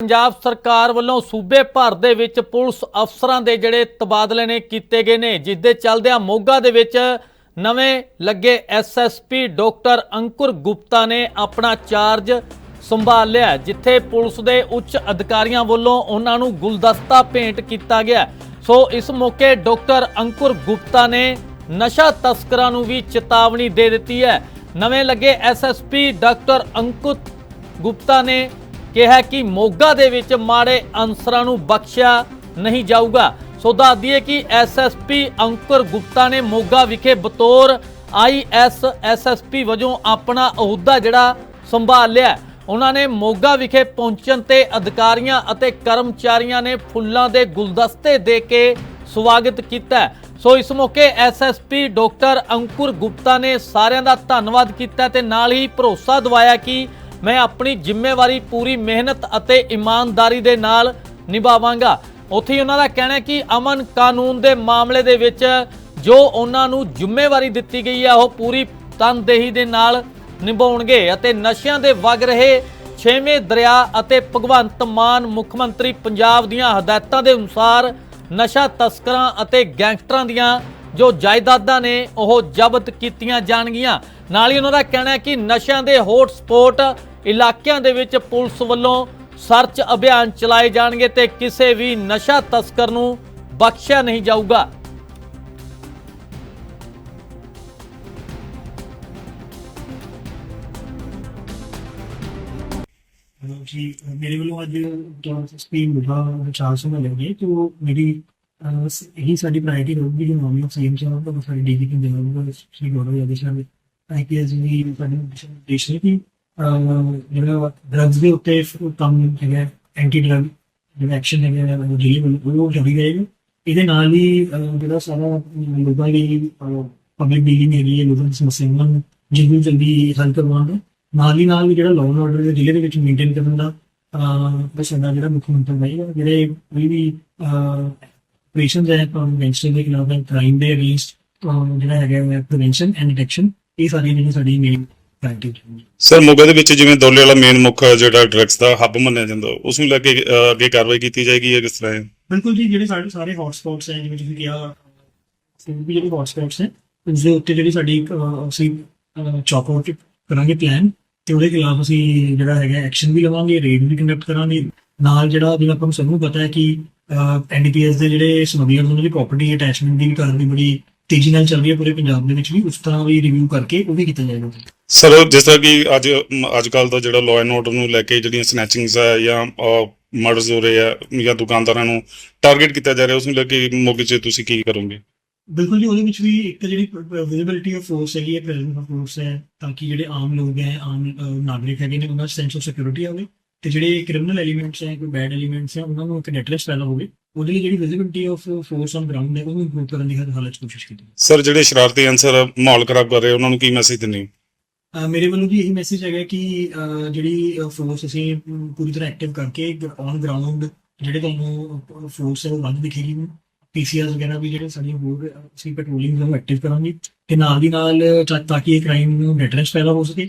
ਪੰਜਾਬ ਸਰਕਾਰ ਵੱਲੋਂ ਸੂਬੇ ਭਰ ਦੇ ਵਿੱਚ ਪੁਲਿਸ ਅਫਸਰਾਂ ਦੇ ਜਿਹੜੇ ਤਬਾਦਲੇ ਨੇ ਕੀਤੇ ਗਏ ਨੇ ਜਿਸ ਦੇ ਚੱਲਦਿਆਂ ਮੋਗਾ ਦੇ ਵਿੱਚ ਨਵੇਂ ਲੱਗੇ ਐਸਐਸਪੀ ਡਾਕਟਰ ਅੰਕੁਰ ਗੁਪਤਾ ਨੇ ਆਪਣਾ ਚਾਰਜ ਸੰਭਾਲ ਲਿਆ, ਜਿੱਥੇ ਪੁਲਿਸ ਦੇ ਉੱਚ ਅਧਿਕਾਰੀਆਂ ਵੱਲੋਂ ਉਹਨਾਂ ਨੂੰ ਗੁਲਦਸਤਾ ਭੇਂਟ ਕੀਤਾ ਗਿਆ। ਸੋ ਇਸ ਮੌਕੇ ਡਾਕਟਰ ਅੰਕੁਰ ਗੁਪਤਾ ਨੇ ਨਸ਼ਾ ਤਸਕਰਾਂ ਨੂੰ ਵੀ ਚੇਤਾਵਨੀ ਦੇ ਦਿੱਤੀ ਹੈ। ਨਵੇਂ ਲੱਗੇ ਐਸਐਸਪੀ ਡਾਕਟਰ ਅੰਕੁਰ ਗੁਪਤਾ ਨੇ ਕਿਹਾ ਕਿ ਮੋਗਾ ਦੇ ਵਿੱਚ ਮਾੜੇ ਅਨਸਰਾਂ ਨੂੰ ਬਖਸ਼ਿਆ ਨਹੀਂ ਜਾਊਗਾ। ਸੋ ਦੱਸ ਦਈਏ ਕਿ ਐਸਐਸਪੀ ਅੰਕੁਰ ਗੁਪਤਾ ਨੇ ਮੋਗਾ ਵਿਖੇ ਬਤੌਰ ਆਈਐਸ ਐਸਐਸਪੀ ਵਜੋਂ ਆਪਣਾ ਅਹੁਦਾ ਜਿਹੜਾ ਸੰਭਾਲ ਲਿਆ ਉਹਨਾਂ ਨੇ ਮੋਗਾ ਵਿਖੇ ਪਹੁੰਚਣ ਤੇ ਅਧਿਕਾਰੀਆਂ ਅਤੇ ਕਰਮਚਾਰੀਆਂ ਨੇ ਫੁੱਲਾਂ ਦੇ ਗੁਲਦਸਤੇ ਦੇ ਕੇ ਸਵਾਗਤ ਕੀਤਾ ਸੋ ਇਸ ਮੌਕੇ ਐਸਐਸਪੀ ਡਾਕਟਰ ਅੰਕੁਰ ਗੁਪਤਾ ਨੇ ਸਾਰਿਆਂ ਦਾ ਧੰਨਵਾਦ ਕੀਤਾ ਤੇ ਨਾਲ ਹੀ ਭਰੋਸਾ ਦਿਵਾਇਆ ਕਿ ਮੈਂ ਆਪਣੀ ਜ਼ਿੰਮੇਵਾਰੀ ਪੂਰੀ ਮਿਹਨਤ ਅਤੇ ਇਮਾਨਦਾਰੀ ਦੇ ਨਾਲ ਨਿਭਾਵਾਂਗਾ। ਉੱਥੇ ਹੀ ਉਹਨਾਂ ਦਾ ਕਹਿਣਾ ਹੈ ਕਿ ਅਮਨ ਕਾਨੂੰਨ ਦੇ ਮਾਮਲੇ ਦੇ ਵਿੱਚ ਜੋ ਉਹਨਾਂ ਨੂੰ ਜ਼ਿੰਮੇਵਾਰੀ ਦਿੱਤੀ ਗਈ ਹੈ, ਉਹ ਪੂਰੀ ਤਨਦੇਹੀ ਦੇ ਨਾਲ ਨਿਭਾਉਣਗੇ ਅਤੇ ਨਸ਼ਿਆਂ ਦੇ ਵਗ ਰਹੇ ਛੇਵੇਂ ਦਰਿਆ ਅਤੇ ਭਗਵੰਤ ਮਾਨ ਮੁੱਖ ਮੰਤਰੀ ਪੰਜਾਬ ਦੀਆਂ ਹਦਾਇਤਾਂ ਦੇ ਅਨੁਸਾਰ ਨਸ਼ਾ ਤਸਕਰਾਂ ਅਤੇ ਗੈਂਗਸਟਰਾਂ ਦੀਆਂ ਜੋ ਜਾਇਦਾਦਾਂ ਨੇ, ਉਹ ਜ਼ਬਤ ਕੀਤੀਆਂ ਜਾਣਗੀਆਂ। ਨਾਲ ਹੀ ਉਹਨਾਂ ਦਾ ਕਹਿਣਾ ਹੈ ਕਿ ਨਸ਼ਿਆਂ ਦੇ ਹੌਟ ਸਪੌਟ ਇਲਾਕਿਆਂ ਦੇ ਵਿੱਚ ਪੁਲਿਸ ਵੱਲੋਂ ਸਰਚ ਅਭਿਆਨ ਚਲਾਏ ਜਾਣਗੇ ਤੇ ਕਿਸੇ ਵੀ ਨਸ਼ਾ ਤਸਕਰ ਨੂੰ ਬਖਸ਼ਿਆ ਨਹੀਂ ਜਾਊਗਾ कि मेरे ਵੱਲੋਂ ਅੱਜ ਸਪੀਡ ਮਿਲਦਾ ਚਾਂਸ ਹੋਣਾ ਲੱਗੇ ਤੇ ਉਹ ਮੇਰੀ ਅਹ, ਇਹੀ ਸਾਡੀ ਪ੍ਰਾਇੋਰਟੀ ਰਹੂਗੀ ਕਿ ਮਾਮਲੇ ਨੂੰ ਸੇਮ ਚਾਹ ਤਾਂ ਸਾਡੀ ਡੀਜੀ ਕਿੰਨ ਦੇਵਾਂਗੇ ਸ੍ਰੀ ਗੌਰਵ ਯਾਦਵ ਸਾਹਿਬ ਆਈਪੀਐਸ ਦੀ ਸਾਡੀ ਦੇਸ਼ ਨੇ ਕਿ ਅਹ, ਜਿਹੜਾ ਡਰੱਗਸ ਦੇ ਉੱਤੇ ਕੰਮ ਹੈਗਾ ਐਂਟੀ ਡਰੱਗ ਜਿਹੜਾ ਐਕਸ਼ਨ ਹੈਗਾ ਉਹ ਦਿੱਲੀ ਉਹ ਜਾਰੀ ਜਾਏਗਾ ਇਹਦੇ ਨਾਲ ਹੀ ਜਿਹੜਾ ਸਾਰਾ ਲੋਕਾਂ ਦੀ ਪਬਲਿਕ ਡੀਲਿੰਗ ਹੈਗੀ ਹੈ ਲੋਕਾਂ ਦੀ ਸਮੱਸਿਆਵਾਂ ਨੂੰ ਜਲਦੀ ਹੱਲ ਕਰਵਾਉਣ ਨਾਲ ਹੀ ਨਾਲ ਜਿਹੜਾ ਲਾਅ ਐਂਡ ਆਰਡਰ ਜ਼ਿਲ੍ਹੇ ਦੇ ਵਿੱਚ ਮੇਨਟੇਨ ਕਰਨ ਦਾ ਅਹ ਬਸ ਇਹਦਾ ਜਿਹੜਾ ਮੁੱਖ ਮੰਤਰ ਹੈ ਜਿਹੜੇ ਕੋਈ ਵੀ ਆਪਰੇਸ਼ਨ ਹੈ ਗੈਂਗਸਟਰ ਦੇ ਖਿਲਾਫ ਕ੍ਰਾਈਮ ਦੇ ਅਗੇਂਸਟ ਜਿਹੜਾ ਹੈਗਾ ਪ੍ਰੀਵੈਂਸ਼ਨ ਐਂਡ ਡਿਟੈਕਸ਼ਨ ਇਹ ਸਾਰੀਆਂ ਜਿਹੜੀਆਂ ਸਾਡੀ ਮੇਨ ਸਰ ਮੋਗਾ ਦੇ ਵਿੱਚ ਜਿਵੇਂ ਦੋਲੇ ਵਾਲਾ ਮੇਨ ਮੁੱਖ ਜਿਹੜਾ ਡਰੱਗਸ ਦਾ ਹੱਬ ਮੰਨਿਆ ਜਾਂਦਾ ਉਸ ਨੂੰ ਲੈ ਕੇ ਅੱਗੇ ਕਾਰਵਾਈ ਕੀਤੀ ਜਾਏਗੀ ਜਾਂ ਕਿਸ ਤਰ੍ਹਾਂ ਹੈ? ਬਿਲਕੁਲ ਜੀ ਜਿਹੜੇ ਸਾਡੇ ਸਾਰੇ ਹੌਟ ਸਪੌਟਸ ਹੈ ਜਿਵੇਂ ਤੁਸੀਂ ਕਿਹਾ ਵੀ ਜਿਹੜੇ ਹੌਟ ਸਪੌਟਸ ਹੈ ਉਸ ਦੇ ਉੱਤੇ ਜਿਹੜੀ ਸਾਡੀ ਅਸੀਂ ਚੌਕ ਆਊਟ ਕਰਾਂਗੇ ਪਲਾਨ ਤੇ ਉਹਦੇ ਖਿਲਾਫ ਅਸੀਂ ਜਿਹੜਾ ਹੈਗਾ ਐਕਸ਼ਨ ਵੀ ਲਵਾਂਗੇ ਰੇਡ ਵੀ ਕੰਡਕਟ ਕਰਾਂਗੇ। ਨਾਲ ਜਿਹੜਾ ਜਿਵੇਂ ਆਪਾਂ ਨੂੰ ਸਭ ਨੂੰ ਪਤਾ ਹੈ ਕਿ ਐਨਡੀਪੀਐਸ ਦੇ ਜਿਹੜੇ ਸਮਗਲਰ ਉਹਨਾਂ ਦੀ ਪ੍ਰਾਪਰਟੀ ਅਟੈਚਮੈਂਟ ਦੀ ਕਾਰਵਾਈ ਬੜੀ ਤੇਜ਼ੀ ਨਾਲ ਚੱਲ ਰਹੀ ਹੈ ਪੂਰੇ ਪੰਜਾਬ ਦੇ ਵਿੱਚ ਵੀ ਉਸ ਤਰ੍ਹਾਂ ਵੀ ਰਿਵਿਊ ਕਰਕੇ ਉਹ ਵੀ ਕੀਤਾ ਜਾਏਗਾ। ਸਰ ਜਿਸ ਤਰ੍ਹਾਂ ਕਿ ਅੱਜ ਅੱਜ ਕੱਲ ਦਾ ਜਿਹੜਾ ਲਾਅ ਐਂਡ ਆਰਡਰ ਨੂੰ ਲੈ ਕੇ ਜਿਹੜੀਆਂ ਸਨੈਚਿੰਗਸ ਹੈ ਜਾਂ ਮਰਡਰਸ ਹੋ ਰਹੇ ਆ ਜਾਂ ਦੁਕਾਨਦਾਰਾਂ ਨੂੰ ਟਾਰਗੇਟ ਕੀਤਾ ਜਾ ਰਿਹਾ ਉਸ ਨੂੰ ਲੈ ਕੇ ਮੋਗੇ 'ਚ ਤੁਸੀਂ ਕੀ ਕਰੋਗੇ? ਬਿਲਕੁਲ ਜੀ ਉਹਦੇ ਵਿੱਚ ਵੀ ਇੱਕ ਜਿਹੜੀ ਵਿਜ਼ਿਬਿਲਿਟੀ ਆਫ ਫੋਰਸ ਹੈਗੀ ਹੈ ਪ੍ਰੈਜ਼ੈਂਸ ਆਫ ਫੋਰਸ ਹੈ ਤਾਂ ਕਿ ਜਿਹੜੇ ਆਮ ਲੋਕ ਹੈ ਆਮ ਨਾਗਰਿਕ ਹੈਗੇ ਨੇ ਉਹਨਾਂ ਦਾ ਸੈਂਸ ਆਫ ਸਿਕਿਉਰਿਟੀ ਆਵੇ ਤੇ ਜਿਹੜੇ ਕ੍ਰਿਮੀਨਲ ਐਲੀਮੈਂਟਸ ਹੈ ਕੋਈ ਬੈਡ ਐਲੀਮੈਂਟਸ ਹੈ ਉਹਨਾਂ ਨੂੰ ਇੱਕ ਨੈਟਲੈਸ ਪੈਦਾ ਹੋਵੇ। ਉਹਦੇ ਲਈ ਜਿਹੜੀ visibility of force on ground ਹੈ ਉਹਨੂੰ ਇੰਪਰੂਵ ਕਰਨ ਦੀ ਹਰ ਹਾਲਤ ਕੋਸ਼ਿਸ਼ ਕੀਤੀ। ਸਰ ਜਿਹੜੇ ਸ਼ਰਾਰਤੀ ਅਨਸਰ ਮਾਹੌਲ ਖਰਾਬ ਕਰ ਰਹੇ ਉਹਨਾਂ ਨੂੰ ਕੀ ਮੈਸੇਜ ਅਹ, ਮੇਰੇ ਵੱਲੋਂ ਵੀ ਇਹੀ ਮੈਸੇਜ ਹੈਗਾ ਕਿ ਜਿਹੜੀ ਫੋਰਸ ਅਸੀਂ ਪੂਰੀ ਤਰ੍ਹਾਂ ਐਕਟਿਵ ਕਰਕੇ ਔਨ ਗਰਾਊਂਡ ਜਿਹੜੇ ਤੁਹਾਨੂੰ ਫੋਰਸ ਹੈ ਉਹ ਵੱਧ ਦਿਖੇਗੀ। ਪੀਸੀਆਰ ਵਗੈਰਾ ਵੀ ਜਿਹੜੇ ਸਾਡੀਆਂ ਹੋਰ ਅਸੀਂ ਪੈਟਰੋਲਿੰਗ ਨੂੰ ਐਕਟਿਵ ਕਰਾਂਗੇ। ਤੇ ਨਾਲ ਦੀ ਨਾਲ ਤਾਂ ਕਿ ਇਹ ਕ੍ਰਾਈਮ ਨੂੰ ਡੈਟਰੈਂਸ ਪੈਦਾ ਹੋ ਸਕੇ।